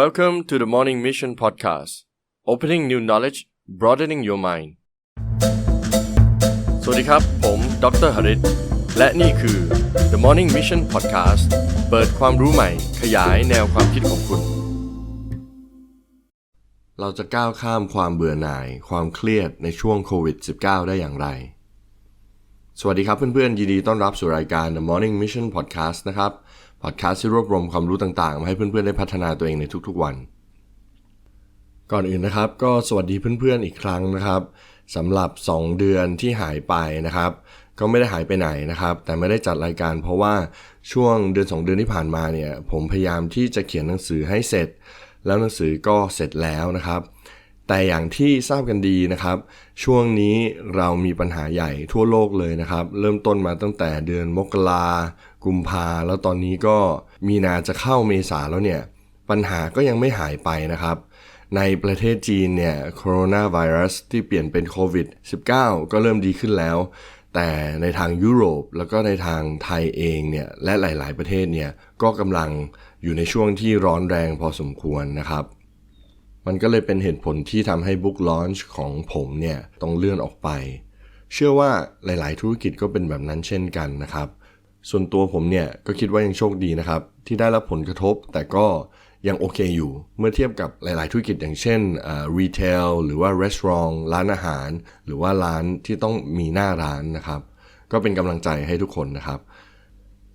Welcome to the Morning Mission Podcast Opening new knowledge broadening your mind สวัสดีครับ ผมดรหริตและนี่คือ The Morning Mission Podcast เปิดความรู้ใหม่ขยายแนวความคิดของคุณ เราจะก้าวข้ามความเบื่อหน่าย ความเครียดในช่วงโควิด -19 ได้อย่างไร สวัสดีครับเพื่อนๆ ยินดีต้อนรับสู่รายการ The Morning Mission Podcast นะครับ พอดแคสต์ที่รวบรวมความรู้ต่างๆ มาให้เพื่อนๆได้พัฒนาตัวเองในทุกๆวัน ก่อนอื่นนะครับ ก็สวัสดีเพื่อนๆอีกครั้งนะครับสำหรับ 2 เดือนที่หายไปนะครับ ก็ไม่ได้หายไปไหนนะครับ แต่ไม่ได้จัดรายการ เพราะว่าช่วงเดือน 2 เดือนที่ผ่านมาเนี่ย ผมพยายามที่จะเขียนหนังสือให้เสร็จ แล้วหนังสือก็เสร็จแล้วนะครับ แต่อย่างที่ทราบกันดีนะครับ ช่วงนี้เรามีปัญหาใหญ่ทั่วโลกเลยนะครับ เริ่มต้นมาตั้งแต่เดือนมกรา กุมภาแล้วตอนนี้ก็มีนาจะเข้าเมษาแล้วเนี่ย ปัญหาก็ยังไม่หายไปนะครับ ในประเทศจีนเนี่ยโคโรนาไวรัสที่เปลี่ยนเป็นโควิด -19 ก็เริ่มดีขึ้นแล้ว แต่ในทางยุโรปแล้วก็ในทางไทยเองเนี่ยและหลาย ๆ ประเทศเนี่ยก็กำลังอยู่ในช่วงที่ร้อนแรงพอสมควรนะครับมันก็เลยเป็นเหตุผลที่ทำให้บุ๊กลอนช์ของผมเนี่ยต้องเลื่อนออกไป เชื่อว่าหลาย ๆ ธุรกิจก็เป็นแบบนั้นเช่นกันนะครับ ส่วนตัวผมเนี่ยก็คิดว่ายังโชคดีนะครับ ที่ได้รับผลกระทบแต่ก็ยังโอเคอยู่ เมื่อเทียบกับหลาย ๆ ธุรกิจอย่างเช่นรีเทลหรือว่ารีสอร์ทร้านอาหาร หรือว่าร้านที่ต้องมีหน้าร้านนะครับ ก็เป็นกำลังใจให้ทุกคนนะครับ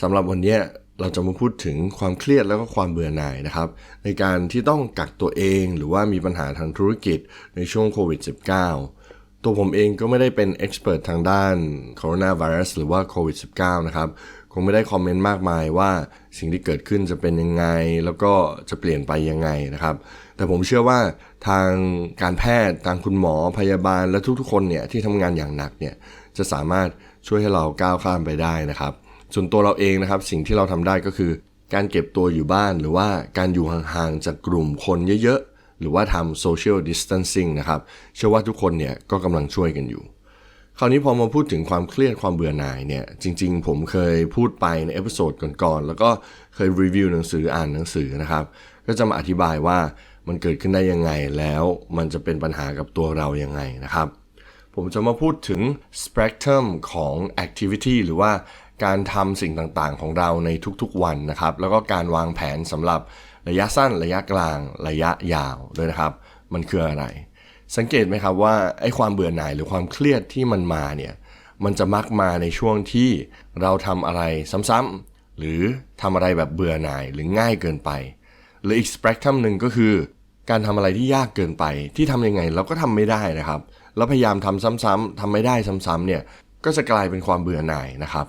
สำหรับวันนี้เราจะมาพูดถึงความเครียดแล้วก็ความเบื่อหน่ายนะครับ ในการที่ต้องกักตัวเองหรือว่ามีปัญหาทางธุรกิจในช่วงโควิด -19 ตัวผมเองก็ไม่ได้เป็นเอ็กซ์เพรสทางด้านโคโรนาไวรัสหรือว่าโควิด -19 นะครับ คงไม่ได้คอมเมนต์มากมายว่าสิ่งที่เกิดขึ้นจะเป็นยังไง แล้วก็จะเปลี่ยนไปยังไงนะครับ แต่ผมเชื่อว่าทางการแพทย์ทางคุณหมอพยาบาลและทุกๆคนเนี่ยที่ทำงานอย่างหนักเนี่ยจะสามารถช่วยให้เราก้าวข้ามไปได้นะครับ ส่วนตัวเราเองนะครับสิ่งที่เราทำได้ก็คือ การเก็บตัวอยู่บ้านหรือว่าการอยู่ห่างๆจากกลุ่มคนเยอะ หรือว่าทำ social distancing นะครับ เชื่อว่าทุกคนเนี่ยก็กำลังช่วยกันอยู่ คราวนี้พอมาพูดถึงความเครียดความเบื่อหน่ายเนี่ย จริง ๆ ผมเคยพูดไปในเอพิโซดก่อนๆ แล้วก็เคยรีวิวหนังสืออ่านหนังสือนะครับ ก็จะมาอธิบายว่ามันเกิดขึ้นได้ยังไงแล้วมันจะเป็นปัญหากับตัวเรายังไงนะครับ ผมจะมาพูดถึง spectrum ของ activity หรือว่าการทำสิ่งต่างๆ ของเราในทุกๆวันนะครับ แล้วก็การวางแผนสำหรับ ระยะสั้น ระยะกลาง ระยะยาวด้วยนะครับ มันคืออะไร สังเกตไหมครับว่าไอ้ความเบื่อหน่ายหรือความเครียดที่มันมาเนี่ยมันจะมักมาในช่วงที่เราทำอะไรซ้ำๆหรือทำอะไรแบบเบื่อหน่ายหรือง่ายเกินไปหรืออีกสเปกตรัมหนึ่งก็คือ การทำอะไรที่ยากเกินไป ที่ทำยังไงเราก็ทำไม่ได้นะครับ แล้วพยายามทำซ้ำๆทำไม่ได้ซ้ำๆเนี่ยก็จะกลายเป็นความเบื่อหน่ายนะครับ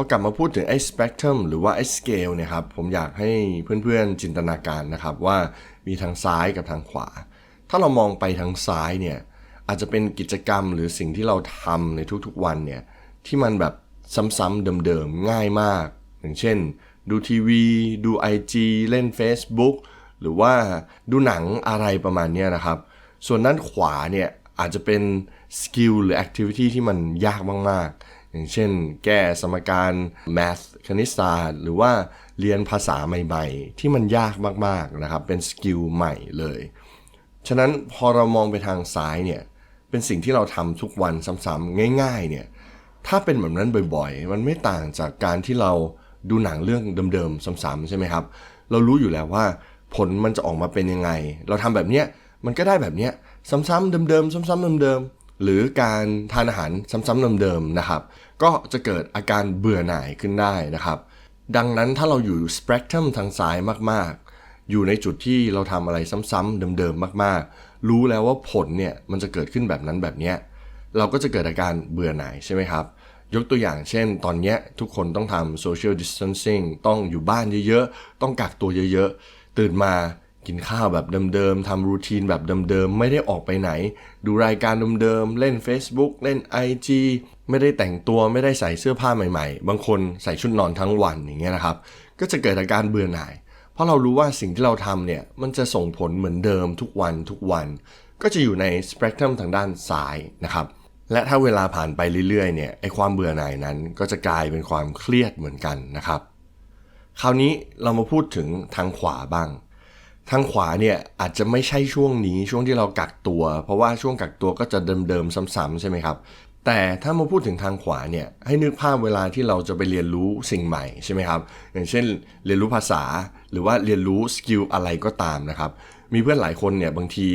พอกลับมาพูดถึงไอ้สเปกตรัมหรือว่าไอ้สเกลเนี่ยครับ ผมอยากให้เพื่อนๆจินตนาการนะครับว่ามีทางซ้ายกับทางขวา ถ้าเรามองไปทางซ้ายเนี่ยอาจจะเป็นกิจกรรมหรือสิ่งที่เราทำในทุกๆวันเนี่ยที่มันแบบซ้ำๆเดิมๆง่ายมาก อย่างเช่น ดูทีวี ดู IG เล่น Facebook หรือว่าดูหนังอะไรประมาณนี้นะครับ ส่วนด้านขวาเนี่ยอาจจะเป็นสกิลหรือแอคทิวิตี้ที่มันยากมากๆ อย่างเช่น แก้สมการ math คณิตศาสตร์ หรือว่าเรียนภาษาใหม่ๆ ที่มันยากมากๆนะครับ เป็นสกิลใหม่เลย ฉะนั้นพอเรามองไปทางซ้ายเนี่ย เป็นสิ่งที่เราทำทุกวันซ้ำๆง่ายๆเนี่ย ถ้าเป็นแบบนั้นบ่อยๆ มันไม่ต่างจากการที่เราดูหนังเรื่องเดิมๆซ้ำๆใช่ไหมครับ เรารู้อยู่แล้วว่าผลมันจะออกมาเป็นยังไง เราทำแบบเนี้ยมันก็ได้แบบเนี้ยซ้ำๆเดิมๆซ้ำๆเดิมๆ หรือการทานอาหารซ้ำๆเดิมๆนะครับ ก็จะเกิดอาการเบื่อหน่ายขึ้นได้นะครับ ดังนั้นถ้าเราอยู่สเปกตรัมทางซ้ายมากๆ อยู่ในจุดที่เราทำอะไรซ้ำๆเดิมๆมากๆ รู้แล้วว่าผลเนี่ยมันจะเกิดขึ้นแบบนั้นแบบเนี้ยเราก็จะเกิดอาการเบื่อหน่ายใช่ไหมครับ ยกตัวอย่างเช่น ตอนนี้ทุกคนต้องทำ social distancing ต้องอยู่บ้านเยอะๆ ต้องกักตัวเยอะๆ ตื่นมา กินข้าวแบบเดิมๆทำรูทีนแบบเดิมๆ ไม่ได้ออกไปไหน ดูรายการเดิมๆ เล่น Facebook เล่น IG ไม่ได้แต่งตัวไม่ได้ใส่เสื้อผ้าใหม่ๆ บางคนใส่ชุดนอนทั้งวันอย่างเงี้ยนะครับ ก็จะเกิดอาการเบื่อหน่าย เพราะเรารู้ว่าสิ่งที่เราทำเนี่ย มันจะส่งผลเหมือนเดิมทุกวันทุกวัน ก็จะอยู่ในสเปกตรัมทางด้านซ้ายนะครับ และถ้าเวลาผ่านไปเรื่อยๆ เนี่ย ไอความเบื่อหน่ายนั้นก็จะกลายเป็นความเครียดเหมือนกันนะครับ คราวนี้เรามาพูดถึงทางขวาบ้าง ทางขวาเนี่ยอาจจะไม่ใช่ช่วงนี้ช่วงที่เรากักตัว เพราะว่าช่วงกักตัวก็จะเดิมๆซ้ำๆใช่ไหมครับ แต่ถ้ามาพูดถึงทางขวาเนี่ยให้นึกภาพเวลาที่เราจะไปเรียนรู้สิ่งใหม่ใช่ไหมครับ อย่างเช่นเรียนรู้ภาษาหรือว่าเรียนรู้สกิลอะไรก็ตามนะครับ มีเพื่อนหลายคนเนี่ยบางที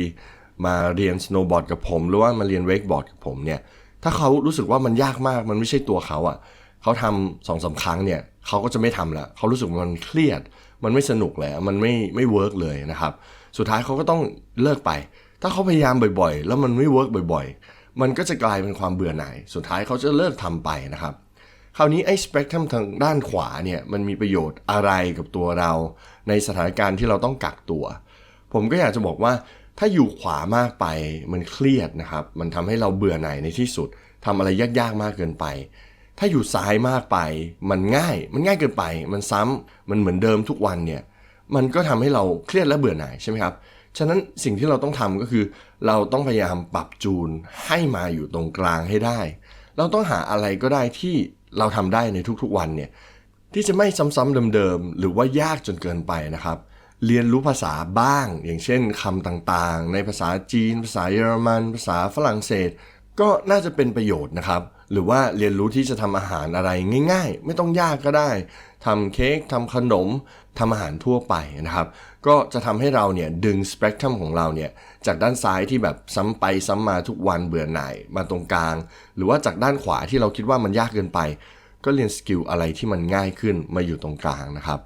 มาเรียนสโนว์บอร์ดกับผม หรือว่ามาเรียนเวกบอร์ดกับผมเนี่ยถ้าเขารู้สึกว่ามันยากมากมันไม่ใช่ตัวเขาอะ่ะเขาทำสองสาครั้งเนี่ยเขาก็จะไม่ทำล้วเขารู้สึกมันเครียด มันไม่สนุกแล้วมันไม่ไม่เวิร์กเลยนะครับ สุดท้ายเขาก็ต้องเลิกไป ถ้าเขาพยายามบ่อยๆ แล้วมันไม่เวิร์กบ่อยๆ มันก็จะกลายเป็นความเบื่อหน่าย สุดท้ายเขาจะเลิกทำไปนะครับ คราวนี้ไอ้สเปกตรัมทางด้านขวาเนี่ยมันมีประโยชน์อะไรกับตัวเรา ในสถานการณ์ที่เราต้องกักตัว ผมก็อยากจะบอกว่าถ้าอยู่ขวามากไปมันเครียดนะครับ มันทำให้เราเบื่อหน่ายในที่สุดทำอะไรยากๆมากเกินไป ถ้าอยู่ซ้ายมากไป มันง่าย มันง่ายเกินไป มันซ้ำมันเหมือนเดิมทุกวันเนี่ย มันก็ทำให้เราเครียดและเบื่อหน่ายใช่ไหมครับ ฉะนั้นสิ่งที่เราต้องทำก็คือ เราต้องพยายามปรับจูนให้มาอยู่ตรงกลางให้ได้ เราต้องหาอะไรก็ได้ที่เราทำได้ในทุกๆวันเนี่ย ที่จะไม่ซ้ำๆเดิมๆ หรือว่ายากจนเกินไปนะครับ เรียนรู้ภาษาบ้าง อย่างเช่นคำต่างๆ ในภาษาจีน ภาษาเยอรมัน ภาษาฝรั่งเศส ก็น่าจะเป็นประโยชน์นะครับ หรือว่าเรียนรู้ที่จะทำอาหารอะไรง่าย ๆ ไม่ต้องยากก็ได้ทำเค้กทำขนมทำอาหารทั่วไปนะครับ ก็จะทำให้เราเนี่ยดึงสเปกตรัมของเราเนี่ยจากด้านซ้ายที่แบบซ้ำไปซ้ำมาทุกวันเบื่อหน่ายมาตรงกลาง หรือว่าจากด้านขวาที่เราคิดว่ามันยากเกินไป ก็เรียนสกิลอะไรที่มันง่ายขึ้นมาอยู่ตรงกลางนะครับ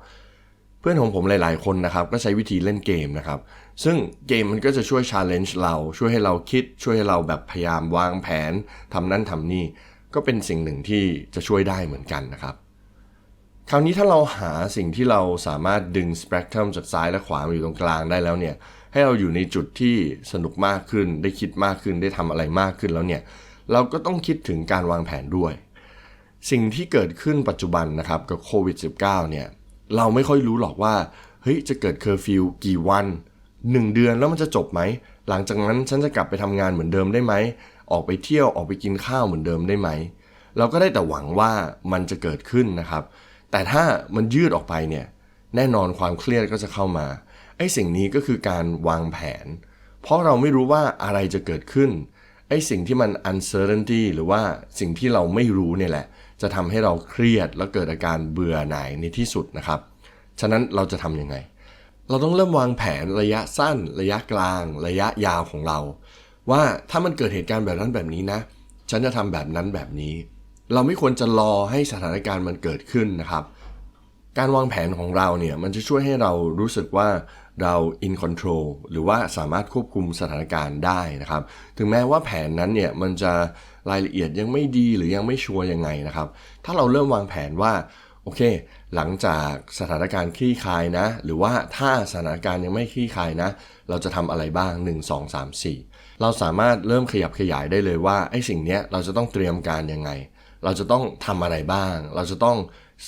เพื่อนของผมหลาย ๆ คนนะครับก็ใช้วิธีเล่นเกมนะครับ ซึ่งเกมมันก็จะช่วยชาร์เลนจ์เรา ช่วยให้เราคิด ช่วยให้เราแบบพยายามวางแผนทำนั่นทำนี่ ก็เป็นสิ่งหนึ่งที่จะช่วยได้เหมือนกันนะครับ คราวนี้ถ้าเราหาสิ่งที่เราสามารถดึงสเปกตรัมจากซ้ายและขวามาอยู่ตรงกลางได้แล้วเนี่ยให้เราอยู่ในจุดที่สนุกมากขึ้น ได้คิดมากขึ้นได้ทำอะไรมากขึ้นแล้วเนี่ยเราก็ต้องคิดถึงการวางแผนด้วย สิ่งที่เกิดขึ้นปัจจุบันนะครับกับโควิด -19 เนี่ยเราไม่ค่อยรู้หรอกว่าเฮ้ยจะเกิดเคอร์ฟิวกี่วัน 1 เดือนแล้วมันจะจบไหม หลังจากนั้นฉันจะกลับไปทำงานเหมือนเดิมได้ไหม ออกไปเที่ยวออกไปกินข้าวเหมือนเดิมได้ไหม เราก็ได้แต่หวังว่ามันจะเกิดขึ้นนะครับ แต่ถ้ามันยืดออกไปเนี่ย แน่นอนความเครียดก็จะเข้ามา ไอ้สิ่งนี้ก็คือการวางแผน เพราะเราไม่รู้ว่าอะไรจะเกิดขึ้น ไอ้สิ่งที่มัน uncertainty หรือว่าสิ่งที่เราไม่รู้เนี่ยแหละ จะทำให้เราเครียดแล้วเกิดอาการเบื่อหน่ายในที่สุดนะครับ ฉะนั้นเราจะทำยังไง เราต้องเริ่มวางแผนระยะสั้น ระยะกลาง ระยะยาวของเรา ว่าถ้ามันเกิดเหตุการณ์แบบนั้นแบบนี้นะ ฉันจะทำแบบนั้นแบบนี้ เราไม่ควรจะรอให้สถานการณ์มันเกิดขึ้นนะครับ การวางแผนของเราเนี่ยมันจะช่วยให้เรารู้สึกว่าเรา in control หรือว่าสามารถควบคุมสถานการณ์ได้นะครับ ถึงแม้ว่าแผนนั้นเนี่ยมันจะรายละเอียดยังไม่ดีหรือยังไม่ชัวร์ยังไงนะครับ ถ้าเราเริ่มวางแผนว่า โอเค หลังจากสถานการณ์คลี่คลายนะ หรือว่าถ้าสถานการณ์ยังไม่คลี่คลายนะ เราจะทำอะไรบ้าง 1 2 3 4 เราสามารถเริ่มขยับขยายได้เลยว่าไอ้สิ่งเนี้ยเราจะต้องเตรียมการยังไง เราจะต้องทำอะไรบ้าง เราจะต้อง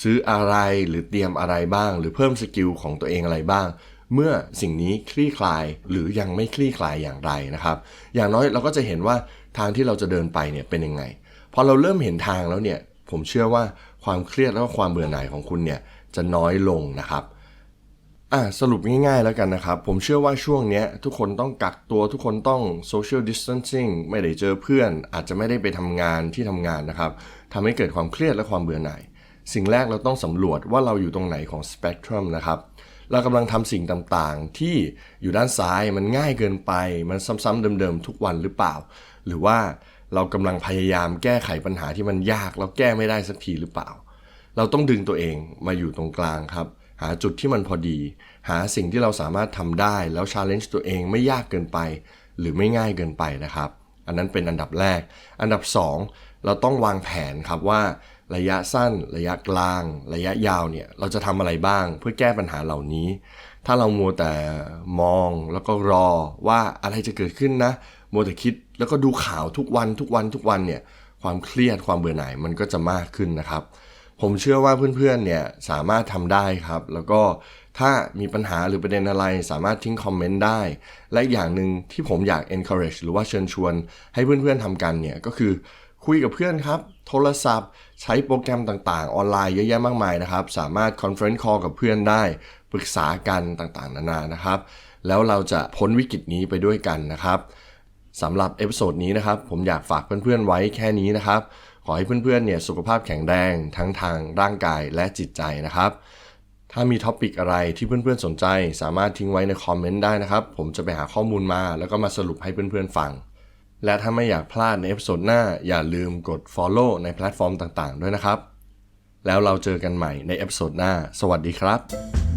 ซื้ออะไรหรือเตรียมอะไรบ้าง หรือเพิ่มสกิลของตัวเองอะไรบ้าง เมื่อสิ่งนี้คลี่คลายหรือยังไม่คลี่คลายอย่างไรนะครับ อย่างน้อยเราก็จะเห็นว่าทางที่เราจะเดินไปเนี่ยเป็นยังไงพอเราเริ่มเห็นทางแล้วเนี่ย ผมเชื่อว่าความเครียดและความเบื่อหน่ายของคุณเนี่ยจะน้อยลงนะครับอะสรุปง่ายๆแล้วกันนะครับ ผมเชื่อว่าช่วงเนี้ยทุกคนต้องกักตัวทุกคนต้อง social distancing ไม่ได้เจอเพื่อน อาจจะไม่ได้ไปทำงานที่ทำงานนะครับทำให้เกิดความเครียดและความเบื่อหน่าย สิ่งแรกเราต้องสำรวจว่าเราอยู่ตรงไหนของสเปกตรัมนะครับเรากำลังทำสิ่งต่างๆ ที่อยู่ด้านซ้ายมันง่ายเกินไป มันซ้ำๆเดิมๆทุกวันหรือเปล่า หรือว่า เรากำลังพยายามแก้ไขปัญหาที่มันยากแล้วแก้ไม่ได้สักทีหรือเปล่า เราต้องดึงตัวเองมาอยู่ตรงกลางครับ หาจุดที่มันพอดี หาสิ่งที่เราสามารถทำได้แล้วชาเลนจ์ตัวเองไม่ยากเกินไป หรือไม่ง่ายเกินไปนะครับ อันนั้นเป็นอันดับแรก อันดับ 2 เราต้องวางแผนครับว่าระยะสั้น ระยะกลาง ระยะยาวเนี่ยเราจะทำอะไรบ้างเพื่อแก้ปัญหาเหล่านี้ ถ้าเรามัวแต่มองแล้วก็รอว่าอะไรจะเกิดขึ้นนะ มัวแต่คิดแล้วก็ดูข่าวทุกวันทุกวันทุกวันเนี่ยความเครียดความเบื่อหน่ายมันก็จะมากขึ้นนะครับ ผมเชื่อว่าเพื่อนๆเนี่ยสามารถทำได้ครับ แล้วก็ถ้ามีปัญหาหรือประเด็นอะไรสามารถทิ้งคอมเมนต์ได้ และอย่างหนึ่งที่ผมอยาก encourage หรือว่าเชิญชวน ให้เพื่อนๆทำกันเนี่ยก็คือคุยกับเพื่อนครับ โทรศัพท์ ใช้โปรแกรมต่างๆ ออนไลน์เยอะแยะมากมายนะครับ สามารถ conference call กับเพื่อนได้ ปรึกษากันต่างๆ นานานะครับ แล้วเราจะพ้นวิกฤตนี้ไปด้วยกันนะครับ สำหรับเอพิโซดนี้นะครับผมอยากฝากเพื่อนๆไว้แค่นี้นะครับ ขอให้เพื่อนๆเนี่ยสุขภาพแข็งแรงทั้งทางร่างกายและจิตใจนะครับ ถ้ามีท็อปิกอะไรที่เพื่อนๆสนใจ สามารถทิ้งไว้ในคอมเมนต์ได้นะครับ ผมจะไปหาข้อมูลมา แล้วก็มาสรุปให้เพื่อนๆฟัง และถ้าไม่อยากพลาดในเอพิโซดหน้าอย่าลืมกด Follow ในแพลตฟอร์มต่างๆ ด้วยนะครับ แล้วเราเจอกันใหม่ในเอพิโซดหน้า สวัสดีครับ